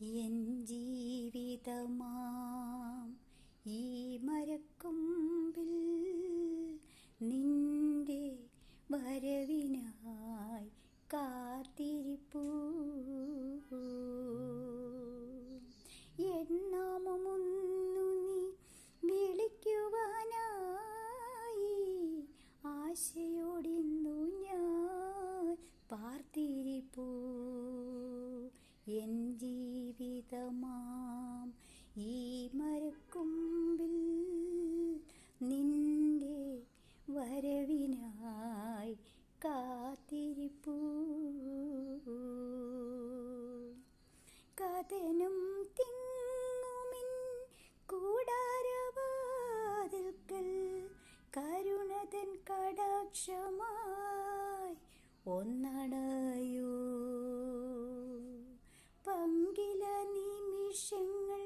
N ജീവിതമാം. ഈ മരക്കൊമ്പിൽ നിന്റെ വരവിനായി കാത്തിരിപ്പൂ. എന്നാമമൊന്നു നീ വിളിക്കുവാനായി ആശയോടിന്നു ഞാൻ പാർത്തിരിപ്പൂ. എൻ ജീവിതമാം. ഈ മരക്കുമ്പിൽ നിന്റെ വരവിനായി കാത്തിരിപ്പൂ. കഥനും തിങ്ങുമിൻ കൂടാരവാതിൽക്കൽ കരുണതൻ കടാക്ഷമായി ഒന്നടയൂ നിമിഷങ്ങൾ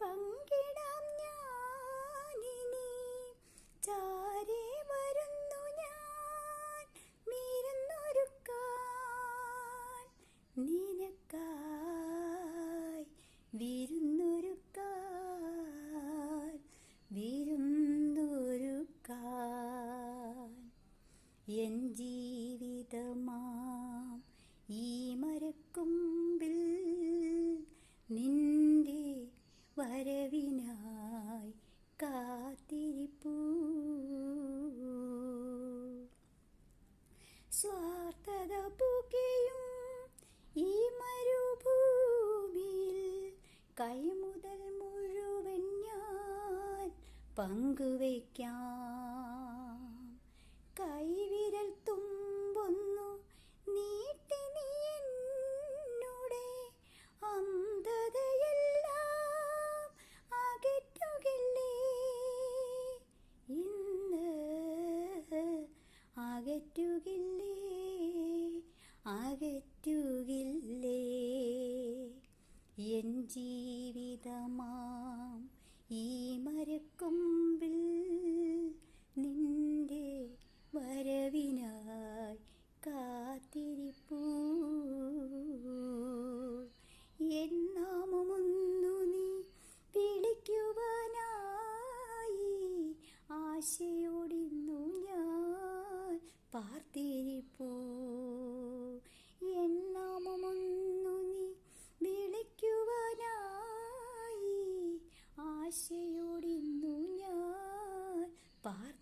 പങ്കിടാം ഞാനിനി. ചാരെ വരുന്നു ഞാൻ മീരുന്നൊരുക്കാൻ നിനക്കായി വിരുന്നൊരുക്കാൻ വിരുന്നൊരുക്കാൻ എൻ വരവിനായി കാത്തിരിപ്പൂ. സ്വാർത്ഥത പുകയും ഈ മരുഭൂമിയിൽ കൈമുതൽ മുഴുവൻ ഞാൻ പങ്കുവയ്ക്കാം. അകറ്റുകില്ലേ എൻ ജീവിതമാം ഈ മരക്കൊമ്പിൽ നിന്റെ വരവിനായി കാത്തിരിപ്പൂ. എന്നാമൊന്നു നീ വിളിക്കുവാനായി ആശയോടിന്നു ഞാൻ പാർത്തിരിപ്പൂ. ഞാൻ